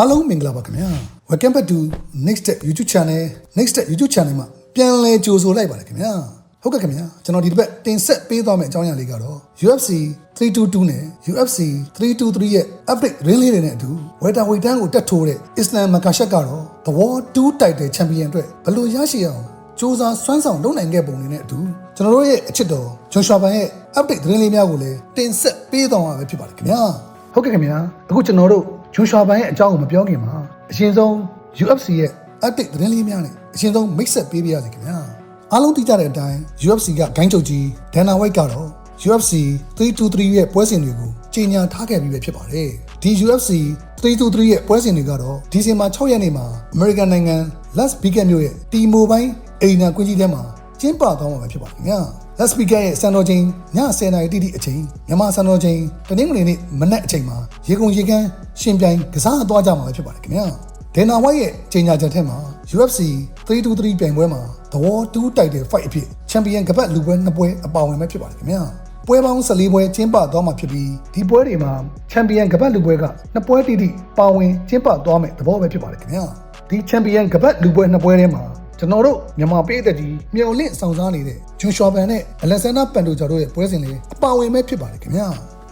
အားလုံးမင်္ဂလာပါခင်ဗျာ Welcome back to Next Step YouTube Channel Next Step YouTube Channel မှာပြန်လည်ကြိုဆိုလိုက်ပါတယ်ခင်ဗျာဟုတ်ကဲ့ခင်ဗျာကျွန်တော်ဒီတစ်ပတ်တင်ဆက်ပေးသွားမယ့်အကြောင်းအရာလေးကတော့ UFC 322နဲ့ UFC 323ရဲ့ update ring လေးတွေနဲ့အတူ Welter Weight တန်းကိုတက်ထိုးတဲ့ Islam Makhachev ကတော့ The World 2 Title Champion အတွက်ဘယ်လိုရရှိအောင်စ조사စွမ်းဆောင်လုပ်နိုင်ခဲ့ပုံတွေနဲ့အတူကျွန်တော်တို့ရဲ့အချစ်တော်ဂျွန်ရှာပန်ရဲ့ update သတင်းလေးများကိုလည်းတင်ဆက်ပေးသွားမှာပဲဖြစ်ပါတယ်ခင်ဗျာဟုတ်ကဲ့ခင်ဗျာအခုကျွန်တော်တို့ ဂျွန်ရှာပန်ရဲ့အကြောင်းကိုမပြောခင်မှာအရင်ဆုံး UFC ရဲ့ update သတင်းလေးများနဲ့အရင်ဆုံးမိတ်ဆက်ပေးပါရစေခင်ဗျာအားလုံးသိကြတဲ့အတိုင်း UFC ကဂိုင်းချုပ်ကြီးဒန်နာဝိုက်ကတော့ UFC 323ရဲ့ပွဲစဉ်တွေကိုကြီးညာထားခဲ့ပြီးပဲဖြစ်ပါတယ်ဒီ UFC 323ရဲ့ပွဲစဉ်တွေကတော့ဒီဇင်ဘာ6ရက်နေ့မှာအမေရိကန်နိုင်ငံ Las Vegas မြို့ရဲ့ T-Mobile အိမ်နာကွင်းကြီးထဲမှာကျင်းပသွားမှာပဲဖြစ်ပါတယ်ခင်ဗျာ Las Vegas ရဲ့စံတော်ချိန်ည10:00နာရီတိတိအချိန်မြန်မာစံတော်ချိန်တနင်္ဂနွေနေ့မနက်အချိန်မှာရေကုန်ရေကန်းရှင်ပြိုင်ကစားသွားကြမှာပဲဖြစ်ပါတယ်ခင်ဗျာဒေနာဝိုက်ရဲ့ကြေညာချက်ထဲမှာ UFC 323ပြိုင်ပွဲမှာ The War 2 Title Fight အဖြစ်ချန်ပီယံကပတ်လူပွဲနှစ်ပွဲအပါဝင်ပဲဖြစ်ပါတယ်ခင်ဗျာပွဲပေါင်း14ပွဲကျင်းပသွားမှာဖြစ်ပြီးဒီပွဲတွေမှာချန်ပီယံကပတ်လူပွဲကနှစ်ပွဲတိတိပါဝင်ကျင်းပသွားမယ်သဘောပဲဖြစ်ပါတယ်ခင်ဗျာဒီချန်ပီယံကပတ်လူပွဲနှစ်ပွဲထဲမှာ ကျွန်တော်တို့မြန်မာပြည်သက်ကြီးမျော်လင့်ဆောင်စားနေတဲ့ဂျွန်ရှော်ပန်နဲ့အလက်ဆန်ဒါပန်တိုဂျာတို့ရဲ့ပွဲစဉ်လေးအပါဝင်ပဲဖြစ်ပါတယ်ခင်ဗျာ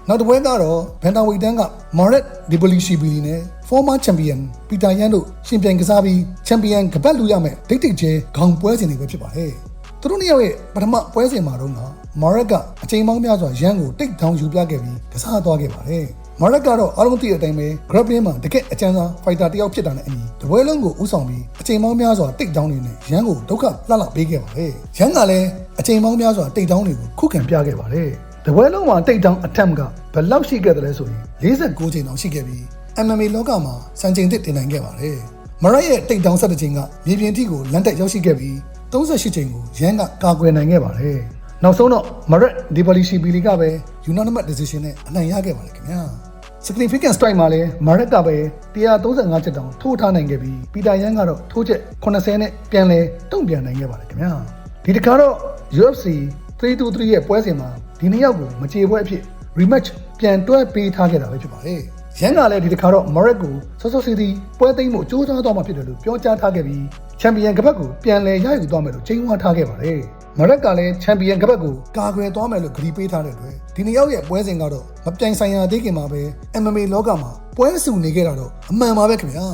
နောက်တစ်ပွဲကတော့ဘန်တာဝီတန်ကမော်ရက်ဒီဘလီရှီဘီလီနဲ့ former champion ပီတာယန်တို့ရှင်ပြိုင်ကစားပြီးချန်ပီယံကပတ်လူရမယ်ဒိတ်တိတ်ကျဲခေါင်ပွဲစဉ်တွေပဲဖြစ်ပါတယ်သူတို့နှစ်ယောက်ရဲ့ပထမပွဲစဉ်မှာတော့မော်ရက်ကအချိန်ပေါင်းများစွာရန်ကိုတိတ်ထောင်ယူပြခဲ့ပြီးကစားသွားခဲ့ပါတယ် မော်ရက်ကတော့အားလုံးသိတဲ့အတိုင်းပဲ grappling မှာတကက်အကျဉ်းသား fighter တယောက်ဖြစ်တာနဲ့အညီတပွဲလုံးကိုဥဆောင်ပြီးအချိန်ပေါင်းများစွာတိတ်တောင်းနေနဲ့ရန်ကိုဒုက္ခလှလှပေးခဲ့ပါတယ်ရန်ကလည်းအချိန်ပေါင်းများစွာတိတ်တောင်းတွေကိုခုခံပြခဲ့ပါတယ်တပွဲလုံးမှာတိတ်တောင်း attempt ကဘယ်လောက်ရှိခဲ့တယ်လဲဆိုရင်49ချိန်တောင်ရှိခဲ့ပြီး MMA လောကမှာစံချိန်သစ်တင်နိုင်ခဲ့ပါတယ်မရက်ရဲ့တိတ်တောင်းဆက်တဲ့ချိန်ကမြေပြင်ထိကိုလန်တက်ရောက်ရှိခဲ့ပြီး38ချိန်ကိုရန်ကကာကွယ်နိုင်ခဲ့ပါတယ်နောက်ဆုံးတော့မရက်ဒီဘလီရှီဘီလီကပဲ unanimous decision နဲ့အနိုင်ရခဲ့ပါတယ်ခင်ဗျာ significant strike မှာလည်းမာရက်ကပဲ135ချက်တောင်ထိုးထားနိုင်ခဲ့ပြီးပီတာယန်ကတော့ထိုးချက်80နဲ့ပြန်လဲတုံ့ပြန်နိုင်ခဲ့ပါတယ်ခင်ဗျာဒီတစ်ခါတော့ UFC 323ရဲ့ပွဲစဉ်မှာဒီနှစ်ယောက်ကိုမကြေပွဲအဖြစ် rematch ပြန်တွဲပေးထားခဲ့တာပဲဖြစ်ပါတယ်ရန်ကလည်းဒီတစ်ခါတော့မာရက်ကိုဆော့ဆော့စီတီပွဲသိမ်းမှုစူးစမ်းသွားမှာဖြစ်တယ်လို့ပြောကြားထားခဲ့ပြီးချန်ပီယံကပတ်ကိုပြန်လဲရယူသွားမယ်လို့ချိန်ဝါထားခဲ့ပါတယ် မရက်ကလည်းချန်ပီယံကပတ်ကိုကာကွယ်သွားမယ်လို့ဂရီပေးထားတဲ့အတွက်ဒီနှစ်ယောက်ရဲ့ပွဲစဉ်ကတော့မပြိုင်ဆိုင်ရာသေးခင်မှာပဲ MMA လောကမှာပွဲစုနေခဲ့တာတော့အမှန်ပါပဲခင်ဗျာ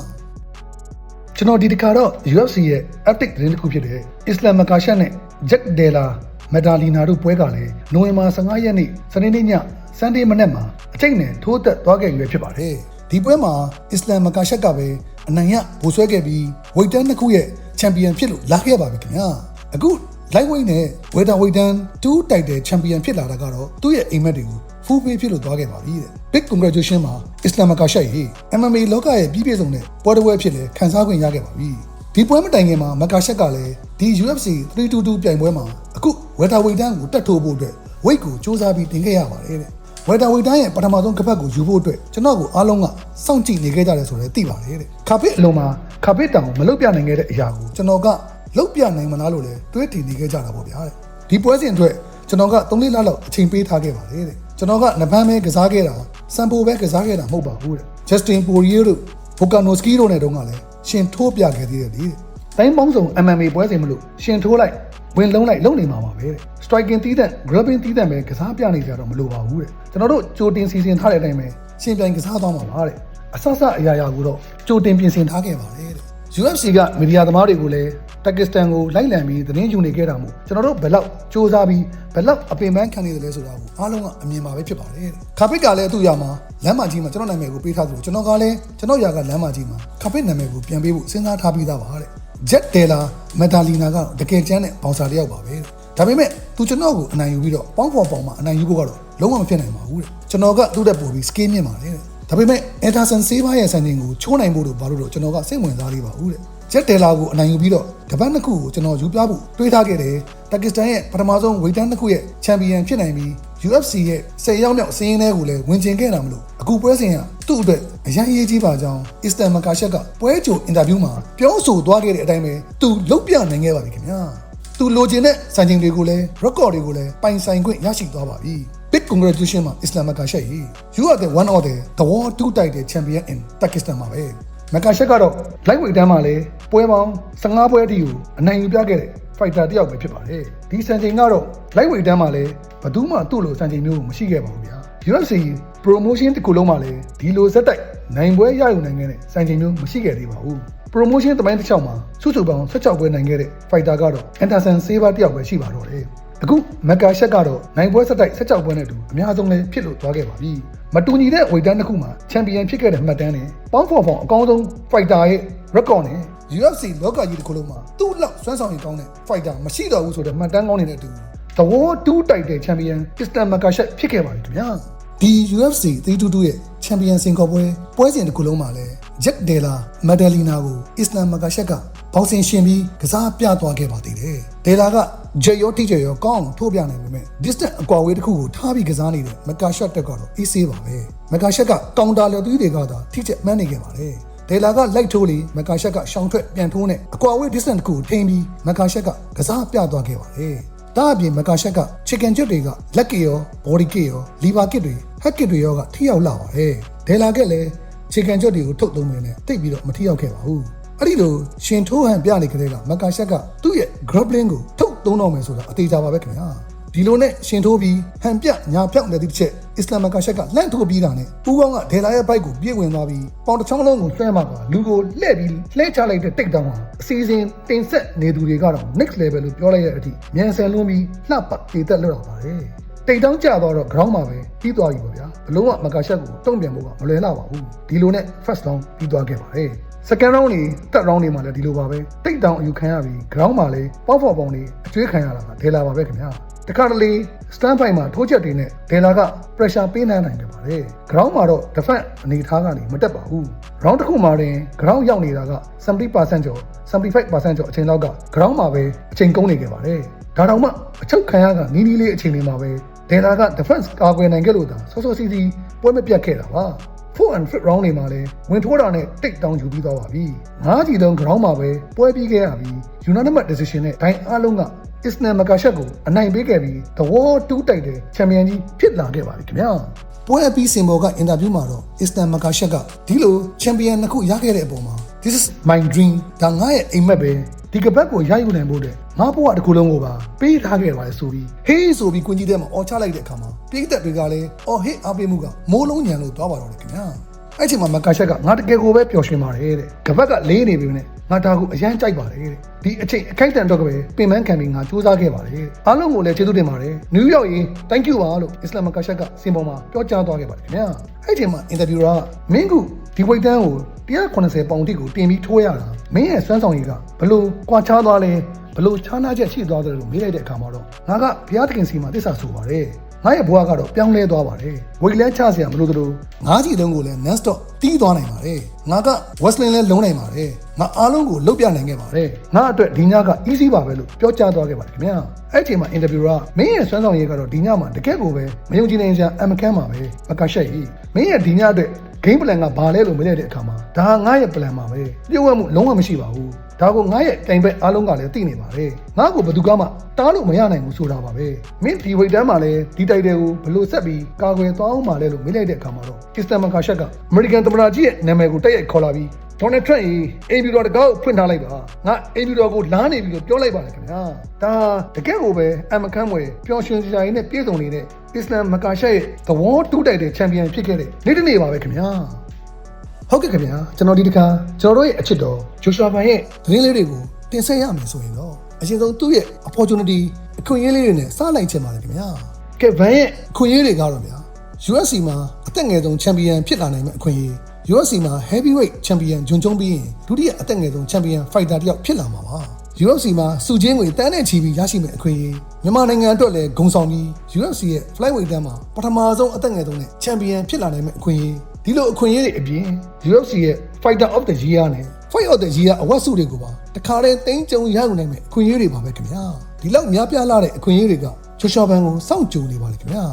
ကျွန်တော်ဒီတစ်ခါတော့ UFC ရဲ့ update သတင်းတစ်ခုဖြစ်တဲ့ Islam Makhachev နဲ့ Jack Della Medalina တို့ပွဲကလည်းနိုဝင်ဘာ15ရက်နေ့စနေနေ့ညစန်ဒေးမနက်မှာအကျိတ်နဲ့ထိုးသက်သွားခဲ့ရွယ်ဖြစ်ပါတယ်ဒီပွဲမှာ Islam Makhachev ကပဲအနိုင်ရဗိုလ်ဆွဲခဲ့ပြီးဝိတ်တန်းနှစ်ခုရဲ့ချန်ပီယံဖြစ်လို့လာခဲ့ပါပြီခင်ဗျာအခု lightweight နဲ့ welterweight တန်း2 title champion ဖြစ်လာတာကတော့သူ့ရဲ့အိမ်မက်တွေကို full pay ဖြစ်လို့သွားခဲ့ပါပြီတဲ့ big congratulation မှာ Islam Makhachev ရေ MMA လောကရဲ့ပြီးပြည့်စုံတဲ့ပွဲတစ်ပွဲဖြစ်လဲခံစားခွင့်ရခဲ့ပါပြီဒီပွဲမတိုင်ခင်မှာ Makhachev ကလည်းဒီ UFC 322ပြိုင်ပွဲမှာအခု welterweight တန်းကိုတက်ထိုးဖို့အတွက် weight ကိုစူးစမ်းပြီးတင်ခဲ့ရပါတယ်တဲ့ welterweight တန်းရဲ့ပထမဆုံးကပတ်ကိုယူဖို့အတွက်ကျွန်တော်ကိုအားလုံးကစောင့်ကြည့်နေခဲ့ကြတယ်ဆိုတော့သိပါတယ်တဲ့ခါပစ်အလုံးမှာခါပစ်တောင်မလုပ်ပြနိုင်ခဲ့တဲ့အရာကိုကျွန်တော်က လုတ်ပြနိုင်မလားလို့လည်းတွေးထင်နေခဲ့ကြတာပေါ့ဗျာတဲ့ဒီပွဲစဉ်အတွက်ကျွန်တော်က3လလောက်အချိန်ပေးထားခဲ့ပါတယ်တဲ့ကျွန်တော်ကနဗန်းပဲကစားခဲ့တာစံပိုပဲကစားခဲ့တာမဟုတ်ပါဘူးတဲ့ Justin Poirier တို့ Volkanovski တို့နဲ့တုန်းကလည်းရှင်ထိုးပြခဲ့သေးတယ်လေတဲ့တိုင်းပေါင်းစုံ MMA ပွဲစဉ်မလို့ရှင်ထိုးလိုက်ဝင်လုံးလိုက်လုံနေမှာပါပဲတဲ့ striking တီးတဲ့ grabbing တီးတဲ့ပဲကစားပြနေကြတော့မလိုပါဘူးတဲ့ကျွန်တော်တို့ကြိုတင်စီစဉ်ထားတဲ့အတိုင်းပဲရှင်ပြိုင်ကစားသွားမှာပါတဲ့အဆအဆအရာရာကိုတော့ကြိုတင်ပြင်ဆင်ထားခဲ့ပါတယ်တဲ့ UFC ကမီဒီယာသမားတွေကိုလည်း ပါကစ္စတန်ကိုလိုက်လံပြီးသတင်းယူနေခဲ့တာမို့ကျွန်တော်တို့ဘယ်လောက်စူးစမ်းပြီးဘယ်လောက်အပင်ပန်းခံနေတယ်လဲဆိုတာကိုအားလုံးကအမြင်ပါပဲဖြစ်ပါတယ်တဲ့ခါပစ်ကလည်းသူ့ရာမှာလမ်းမကြီးမှာကျွန်တော်နာမည်ကိုပေးထားသလိုကျွန်တော်ကလည်းကျွန်တော်ရာကလမ်းမကြီးမှာခါပစ်နာမည်ကိုပြန်ပေးဖို့စဉ်းစားထားပြီးသားပါတဲ့ Jet Della Medalina ကတော့တကယ်ကျန်းတဲ့ဘောင်ဆာတစ်ယောက်ပါပဲဒါပေမဲ့သူကျွန်တော်ကိုအနိုင်ယူပြီးတော့ပေါင်းဖော်ပေါင်းမှာအနိုင်ယူဖို့ကတော့လုံးဝမဖြစ်နိုင်ပါဘူးတဲ့ကျွန်တော်ကသူ့တက်ပို့ပြီး scale မြင့်ပါတယ်တဲ့ဒါပေမဲ့ Anderson Silva ရဲ့စံချိန်ကိုချိုးနိုင်ဖို့တော့ဘာလို့တော့ကျွန်တော်ကစိတ်ဝင်စားသေးပါဘူးတဲ့ ဂျက်တယ်လာကိုအနိုင်ယူပြီးတော့ကပတ်နှစ်ခုကိုကျွန်တော်ယူပြဖို့တွေးထားခဲ့တယ်ပါကစ္စတန်ရဲ့ပထမဆုံးဝေတန်းနှစ်ခုရဲ့ချန်ပီယံဖြစ်နိုင်ပြီး UFC ရဲ့10ရောက်မြောက်စင်းရင်းထဲကိုလည်းဝင်ကျင်ခဲ့တာမလို့အခုပွဲစဉ်ကသူ့အတွက်အရင်ရေးကြီးပါကြောင်း Eastern Makhachev ကပွဲကြိုအင်တာဗျူးမှာပြောဆိုသွားခဲ့တဲ့အတိုင်းပဲသူလုတ်ပြနိုင်ခဲ့ပါပြီခင်ဗျာသူလိုချင်တဲ့စံချိန်တွေကိုလည်း record တွေကိုလည်းပိုင်ဆိုင်ခွင့်ရရှိသွားပါပြီ Big congratulations မှာ Islam Makhachev you are the one of the the world two title champion in Pakistan မှာပဲ မက်ကာရှက်ကတော့ light weight တန်းမှာလည်းပွဲပေါင်း15ပွဲအထိကိုအနိုင်ယူပြခဲ့တဲ့ fighter တစ်ယောက်ပဲဖြစ်ပါတယ်ဒီစံချိန်ကတော့ light weight တန်းမှာလည်းဘယ်သူမှသူ့လိုစံချိန်မျိုးမရှိခဲ့ပါဘူးဗျာ UFC promotion တစ်ခုလုံးမှာလည်းဒီလိုဇက်တိုက်နိုင်ပွဲရယူနိုင်ခဲ့တဲ့စံချိန်မျိုးမရှိခဲ့သေးပါဘူး promotion တပိုင်းတစ်ချောင်းမှာစုစုပေါင်း16ပွဲနိုင်ခဲ့တဲ့ fighter ကတော့ Anderson Silva တယောက်ပဲရှိပါတော့တယ် အခုမက်ကာရှက်ကတော့နိုင်ပွဲဆက်တိုက်16ပွဲနဲ့အတူအများဆုံးလည်းဖြစ်လို့သွားခဲ့ပါပြီမတူညီတဲ့ဝေတန်းတစ်ခုမှာချန်ပီယံဖြစ်ခဲ့တဲ့မှတ်တမ်းနဲ့ပေါင်းဖော်ဖော်အကောင်းဆုံး fighter ရဲ့ record နဲ့ UFC လောကကြီးတစ်ခုလုံးမှာသူ့လောက်စွမ်းဆောင်ရည်ကောင်းတဲ့ fighter မရှိတော့ဘူးဆိုတဲ့မှတ်တမ်းကောင်းနေတဲ့အတူ The War 2တိုက်တဲ့ချန်ပီယံ Islam Makhachev ဖြစ်ခဲ့ပါပြီခင်ဗျာဒီ UFC 322ရဲ့ချန်ပီယံစင်ကော်ပွဲပွဲစဉ်တစ်ခုလုံးမှာလည်း Jack Della Maddalena ကို Islam Makhachev က ဘောက်ဆင်ရှင်ပြီးကစားပြသွားခဲ့ပါသေးတယ်။ Della ကဂျေရောတိဂျေရောကောင်းအောင်ထိုးပြနိုင်ပေမဲ့ distance အကွာဝေးတစ်ခုကိုထားပြီးကစားနေတဲ့ Makhachev တက်ကတော့အေးဆေးပါပဲ။ Makhachev ကကောင်တာလျော်သူတွေကသာထိချက်မှန်းနေခဲ့ပါတယ်။ဒေလာကလိုက်ထိုးလေမကာရှက်ကရှောင်းထွက်ပြန်ထိုးနဲ့အကွာဝေး distance တစ်ခုကိုထိန်းပြီးမကာရှက်ကကစားပြသွားခဲ့ပါတယ်။ဒါအပြင်မကာရှက်က chicken ကျွတ်တွေကလက်ကရော body kit ရော liver kit တွေ head kit တွေရောကထိရောက်လာပါတယ်။ဒေလာကလည်း chicken ကျွတ်တွေကိုထုတ်သုံးနေနဲ့တိတ်ပြီးတော့မထိရောက်ခဲ့ပါဘူး။ အဲ့ဒီလိုရှင်ထိုးဟန်ပြနေကြတဲ့ကမကာရှက်ကသူ့ရဲ့ grappling ကိုထုတ်သုံးတော့မယ်ဆိုတာအသေးချာပါပဲခင်ဗျာ။ဒီလိုနဲ့ရှင်ထိုးပြီးဟန်ပြညာပြောက်တဲ့တစ်ချက်အစ္စလာမ်ကရှက်ကလှန့်ထိုးပြီးတာနဲ့ဦးကောင်းကဒေလာရဲ့ဘိုက်ကိုပြေးဝင်သွားပြီးပေါင်တစ်ချောင်းလုံးကိုဆွဲမှာပါလူကိုလှည့်ပြီးလှည့်ချလိုက်တဲ့တိတ်တောင်မှာအစီအစဉ်တင်ဆက်နေသူတွေကတော့ next level လို့ပြောလိုက်ရတဲ့အထိမြန်ဆန်လွန်းပြီးလှပတည်သက်လွတ်တော့ပါတယ်တိတ်တောင်းကြသွားတော့ ground မှာပဲပြီးသွားပြီပေါ့ဗျာဘလုံးကမကာရှက်ကိုတုံ့ပြန်ဖို့ကမလွယ်လာပါဘူးဒီလိုနဲ့ first round ပြီးသွားခဲ့ပါတယ် second round နေ third round နေမှာလည်းဒီလိုပါပဲတိတ်တောင်အယူခံရပြီး ground မှာလည်းပေါက်ဖော်ပေါင်နေအကျွေးခံရတာကဒေလာပါပဲခင်ဗျာတခါတလေ stand by မှာထိုးချက်တွေနဲ့ဒေလာက pressure ပေးနိုင်နိုင်တယ်ပါတယ်။ ground မှာတော့ defense အနေထားကနေမတက်ပါဘူး။ round တစ်ခုမှာတင် ground ရောက်နေတာက70%ကျော်75%ကျော်အချိန်လောက်က ground မှာပဲအချိန်ကုန်နေခဲ့ပါတယ်။ဒါတောင်မှအချုပ်ခံရကနီးနီးလေးအချိန်တွေမှာပဲဒေလာက defense ကာကွယ်နိုင်ခဲ့လို့သာစောစောစီးစီးပွဲမပြတ်ခဲ့တာပါ။ 4 and 5 round တွေမှာလည်းဝင်ထိုးတာနဲ့တိတ်တောင်ယူပြီးသွားပါပြီ။ငါးကြီးလုံး ground မှာပဲပွဲပြီးခဲ့ရပြီး unanimous decision နဲ့ဒိုင်အားလုံးကအစ္စနမ်မကာရှက်ကိုအနိုင်ပေးခဲ့ပြီး The War 2တိုက်တဲ့ချန်ပီယံကြီးဖြစ်လာခဲ့ပါပြီခင်ဗျာပွဲအပြီးစင်ဘော်ကအင်တာဗျူးမှာတော့အစ္စနမ်မကာရှက်ကဒီလိုချန်ပီယံနှစ်ခုရခဲ့တဲ့အပေါ်မှာ This is my dream ဒါငါရဲ့အိမ်မက်ပဲ ဒီကပတ်ကိုရယူနိုင်ဖို့တဲ့ငါဘဝတစ်ခုလုံးကိုပါပေးထားခဲ့ပါတယ်ဆိုပြီးဟေးဆိုပြီးကွန်ကြီးတဲ့မှာအော်ချလိုက်တဲ့အခါမှာပိတ်သက်တွေကလည်းအော်ဟေးအားပေးမှုကမိုးလုံးညံလို့သွားပါတော့တယ်ခင်ဗျာအဲ့ချိန်မှာမကာရှက်ကငါတကယ်ကိုပဲပျော်ရွှင်ပါတယ်တဲ့ကပတ်ကလေးနေပြီနဲ့ငါဒါကိုအရန်ကြိုက်ပါတယ်တဲ့ဒီအချိန်အခိုက်အတန့်တော့ကပဲပင်ပန်းခံပြီးငါစူးစမ်းခဲ့ပါတယ်အားလုံးကိုလည်းကျေးဇူးတင်ပါတယ်နယူးယောက်ရင် thank you ပါလို့အစ္စလာမ်မကာရှက်ကစင်ပေါ်မှာပြောကြားသွားခဲ့ပါတယ်ခင်ဗျာအဲ့ချိန်မှာအင်တာဗျူရာကမင်းကဒီဝိတ်တန်းကို 180ပေါင်တိကိုတင်ပြီးထိုးရတာမင်းရဲ့စွမ်းဆောင်ရည်ကဘလို့ကွာခြားသွားလဲဘလို့ခြားနာချက်ရှိသွားတယ်လို့မေးလိုက်တဲ့အခါမှာတော့ငါကဘုရားသခင်စီမှာတစ္ဆာဆိုပါတယ်ငါရဲ့ဘဝကတော့ပြောင်းလဲသွားပါတယ်ဝိတ်လဲချစရာမလိုသလိုငါးကြီးတုံးကိုလည်း non stop တီးသွားနိုင်ပါတယ်ငါက wrestling လဲလုံးနိုင်ပါတယ်ငါအားလုံးကိုလုတ်ပြနိုင်ခဲ့ပါတယ်ငါအတွက်ဒီညက easy ပါပဲလို့ပြောကြားသွားခဲ့ပါတယ်ခင်ဗျာအဲ့ချိန်မှာ interviewer ကမင်းရဲ့စွမ်းဆောင်ရည်ကတော့ဒီညမှာတကယ့်ကိုပဲမယုံကြည်နိုင်စရာအမကန်းပါပဲမကရှက်ကြီးမင်းရဲ့ဒီညအတွက် game plan ကဘာလဲလို့မေးလိုက်တဲ့အခါမှာဒါငါရဲ့ plan ပါပဲပြုတ်ဝဲမှုလုံးဝမရှိပါဘူးဒါကိုငါရဲ့တိုင်ဘက်အားလုံးကလည်းသိနေပါတယ်ငါ့ကိုဘယ်သူကမှတားလို့မရနိုင်ဘူးဆိုတာပါပဲမင်းဒီဝိတ်တန်းမှာလည်းဒီတိုက်တယ်ကိုဘလို့ဆက်ပြီးကာကွယ်သွားအောင်ပါလဲလို့မေးလိုက်တဲ့အခါမှာတော့ကစ္စတမန်ကာရှက်ကအမေရိကန်သမ္မတကြီးရဲ့နာမည်ကိုတိုက်ရိုက်ခေါ်လာပြီး ဒေါ်နယ်ထရန့်ကြီးအိမ်ဖြူတော်တကောက်ဖွင့်ထားလိုက်ပါငါအိမ်ဖြူတော်ကိုလာနေပြီလို့ပြောလိုက်ပါလေခင်ဗျာဒါတကယ့်ကိုပဲအမကန်းမွယ်ပျော်ရွှင်စရာရည်နဲ့ပြည့်စုံနေတဲ့အစ္စလမ်မကာရှက်ရဲ့သဘောတူးတိုက်တဲ့ချန်ပီယံဖြစ်ခဲ့တဲ့နေ့တစ်နေ့ပါပဲခင်ဗျာဟုတ်ကဲ့ခင်ဗျာကျွန်တော်ဒီတစ်ခါကျွန်တော်တို့ရဲ့အချစ်တော်ဂျိုရှွာဘန်ရဲ့သတင်းလေးတွေကိုတင်ဆက်ရမယ်ဆိုရင်တော့အရင်ဆုံးသူ့ရဲ့ opportunity အခွင့်အရေးလေးတွေနဲ့စလိုက်ချင်ပါတယ်ခင်ဗျာကဲဘန်ရဲ့အခွင့်အရေးတွေကတော့ဗျာ UFC မှာအသက်ငယ်ဆုံးချန်ပီယံဖြစ်လာနိုင်မယ့်အခွင့်အရေး UFC မှာ heavyweight champion ဂျွန်ကျုံးပြီးရင်ဒုတိယအသက်ငယ်ဆုံးချန်ပီယံ fighter တယောက်ဖြစ်လာမှာပါ UFC မှာစုချင်းငွေတန်းနဲ့ချီပြီးရရှိမယ့်အခွင့်အရေးမြန်မာနိုင်ငံအတွက်လည်းဂုဏ်ဆောင်ပြီး UFC ရဲ့ flyweight တန်းမှာပထမဆုံးအသက်ငယ်ဆုံးနဲ့ချန်ပီယံဖြစ်လာနိုင်မယ့်အခွင့်အရေးဒီလိုအခွင့်အရေးတွေအပြင် UFC ရဲ့ fighter of the year နဲ့ fight of the year အဝတ်စုတွေကိုပါတခါတည်းတင်းကြုံရယူနိုင်မယ့်အခွင့်အရေးတွေပါပဲခင်ဗျာဒီလောက်များပြားလာတဲ့အခွင့်အရေးတွေကချောချောပန်ကိုစောင့်ကြိုနေပါလေခင်ဗျာ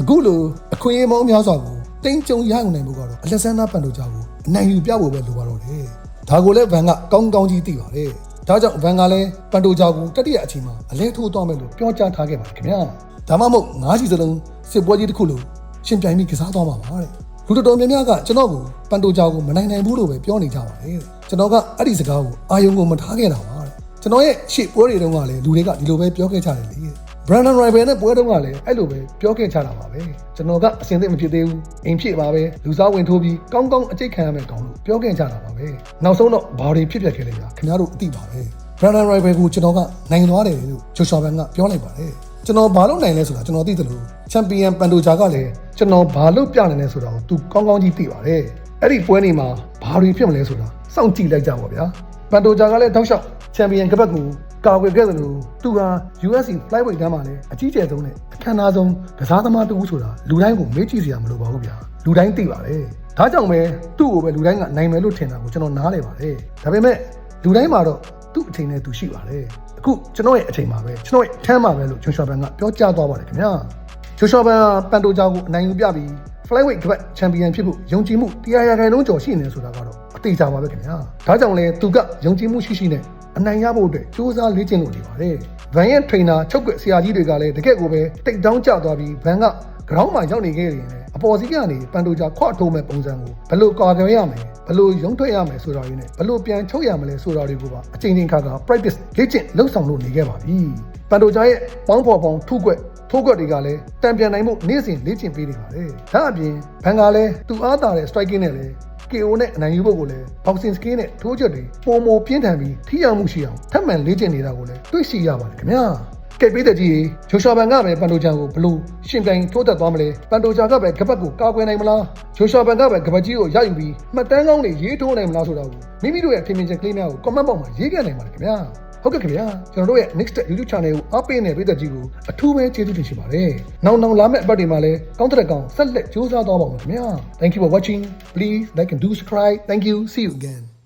အခုလိုအခွင့်အရေးပေါင်းများစွာကို တင်းကြုံရယူနိုင်ဖို့ကတော့အလက်ဆန်းသားပန်တို့ကြောင့်အနိုင်ယူပြဖို့ပဲလိုပါတော့တယ်ဒါကိုလည်းဗန်ကကောင်းကောင်းကြီးသိပါတယ်ဒါကြောင့်ဗန်ကလည်းပန်တိုဂျာကိုတတိယအချိန်မှာအလဲထိုးသွားမယ်လို့ပြောကြားထားခဲ့ပါတယ်ခင်ဗျာဒါမှမဟုတ်ငါးချီစလုံးစစ်ပွဲကြီးတစ်ခုလို့ရှင်ပြိုင်ပြီးကစားသွားမှာပါတဲ့လူတော်တော်များများကကျွန်တော်ကိုပန်တိုဂျာကိုမနိုင်နိုင်ဘူးလို့ပဲပြောနေကြပါတယ်တဲ့ကျွန်တော်ကအဲ့ဒီစကားကိုအာယုံကိုမထားခဲ့တာပါတဲ့ကျွန်တော်ရဲ့ရှေ့ပွဲတွေတုန်းကလည်းလူတွေကဒီလိုပဲပြောခဲ့ကြတယ်လေ Brandon Rival နဲ့ပွဲတုန်းကလည်းအဲ့လိုပဲပြောခဲ့ကြတာပါပဲကျွန်တော်ကအစင်သစ်မဖြစ်သေးဘူးအိမ်ဖြစ်ပါပဲလူစားဝင်ထိုးပြီးကောင်းကောင်းအကျိတ်ခံရမယ်ကောင်းလို့ပြောခဲ့ကြတာပါပဲနောက်ဆုံးတော့ဘာတွေဖြစ်ပျက်ခဲ့လဲကခင်ဗျားတို့အသိပါပဲ Brandon Rival ကိုကျွန်တော်ကနိုင်သွားတယ်လို့ဂျိုရှော်ဘန်ကပြောလိုက်ပါတယ်ကျွန်တော်ဘာလို့နိုင်လဲဆိုတာကျွန်တော်သိတယ်လို့ချန်ပီယံပန်တိုဂျာကလည်းကျွန်တော်ဘာလို့ပြနိုင်လဲဆိုတာကိုသူကောင်းကောင်းကြီးသိပါတယ်အဲ့ဒီပွဲနေမှာဘာတွေဖြစ်မလဲဆိုတာစောင့်ကြည့်လိုက်ကြပါဗျာပန်တိုဂျာကလည်းတောက်လျှောက်ချန်ပီယံကပတ်ကို ကာကွယ်ခဲ့သလိုသူဟာ UFC flyweight တန်းမှာလည်းအကြီးကျယ်ဆုံးနဲ့အခမ်းအနားဆုံးကစားသမားတူဆိုတာလူတိုင်းကိုမေ့ကြည့်စရာမလိုပါဘူးဗျာလူတိုင်းသိပါတယ်ဒါကြောင့်ပဲသူ့ကိုပဲလူတိုင်းကနိုင်မယ်လို့ထင်တာကိုကျွန်တော်နားလည်ပါတယ်ဒါပေမဲ့လူတိုင်းမှာတော့သူ့အချိန်နဲ့သူရှိပါတယ်အခုကျွန်တော်ရဲ့အချိန်မှာပဲကျွန်တော်ရဲ့အထမ်းမှာပဲလို့ဂျိုရှော်ဘန်ကပြောကြားသွားပါတယ်ခင်ဗျာဂျိုရှော်ဘန်ကပန်တိုဂျာကိုအနိုင်ယူပြပြီး flyweight ကပတ်ချန်ပီယံဖြစ်ဖို့ယုံကြည်မှုတရားရာခိုင်နှုန်းကျော်ရှိနေဆိုတာကတော့အသေးချာပါပဲခင်ဗျာဒါကြောင့်လဲသူကယုံကြည်မှုရှိရှိနဲ့ အနိုင်ရဖို့အတွက်စူးစမ်းလေ့ကျင့်လို့နေပါတယ်ဗန်ရဲ့ trainer ချုပ်ကွက်ဆရာကြီးတွေကလည်းတကယ့်ကိုပဲတိတ်တောင်းကျသွားပြီးဗန်က ground မှာရောက်နေခဲ့ရင်လည်းအပေါ်စီးကနေပန်တိုဂျာခွတ်ထိုးမဲ့ပုံစံကိုဘယ်လိုကာကွယ်ရမလဲဘယ်လိုရုံးထွက်ရမယ်ဆိုတာတွေနဲ့ဘယ်လိုပြန်ချုပ်ရမလဲဆိုတာတွေကိုပါအချိန်ချင်းခါခါ practice လေ့ကျင့်လှုပ်ဆောင်လို့နေခဲ့ပါပြီပန်တိုဂျာရဲ့ပေါင်းဖော်ပေါင်းထုခွက်ထိုးကွက်တွေကလည်းတံပြန်နိုင်မှုနေ့စဉ်လေ့ကျင့်ပေးနေပါတယ်။ဒါအပြင်ဘန်ကလည်းသူအားတာတဲ့ striking နဲ့လည်း KO နဲ့အနိုင်ယူဖို့ကိုလည်း boxing skill နဲ့ထိုးချက်တွေပုံမပြင်းထန်ပြီးထိရောက်မှုရှိအောင်ထပ်မံလေ့ကျင့်နေတာကိုလည်းတွေ့ရှိရပါတယ်ခင်ဗျာ။ကဲပေးတဲ့ကြီးဂျိုရှာဘန်ကပဲပန်တိုဂျာကိုဘလို့ရှင်ပြိုင်ထိုးသက်သွားမလဲပန်တိုဂျာကပဲကပတ်ကိုကာကွယ်နိုင်မလားဂျိုရှာဘန်ကပဲကပတ်ကြီးကိုရယူပြီးမှတ်တမ်းကောင်းတွေရေးထိုးနိုင်မလားဆိုတာကိုမိမိတို့ရဲ့ထင်မြင်ချက်ကလေးများကို comment box မှာရေးခဲ့နိုင်ပါတယ်ခင်ဗျာ။ ဟုတ်ကဲ့ခင်ဗျာကျွန်တော်တို့ရဲ့ next YouTube channel ကိုအားပေးနေတဲ့ပြည်သက်ကြီးကိုအထူးပဲကျေးဇူးတင်ရှိပါတယ်။နောက်နောက်လာမယ့်အပတ်တွေမှာလည်းကောင်းတဲ့ကောင်ဆက်လက်ကြိုးစားသွားပါဦးခင်ဗျာ။ Thank you for watching. Please like and do subscribe. Thank you. See you again.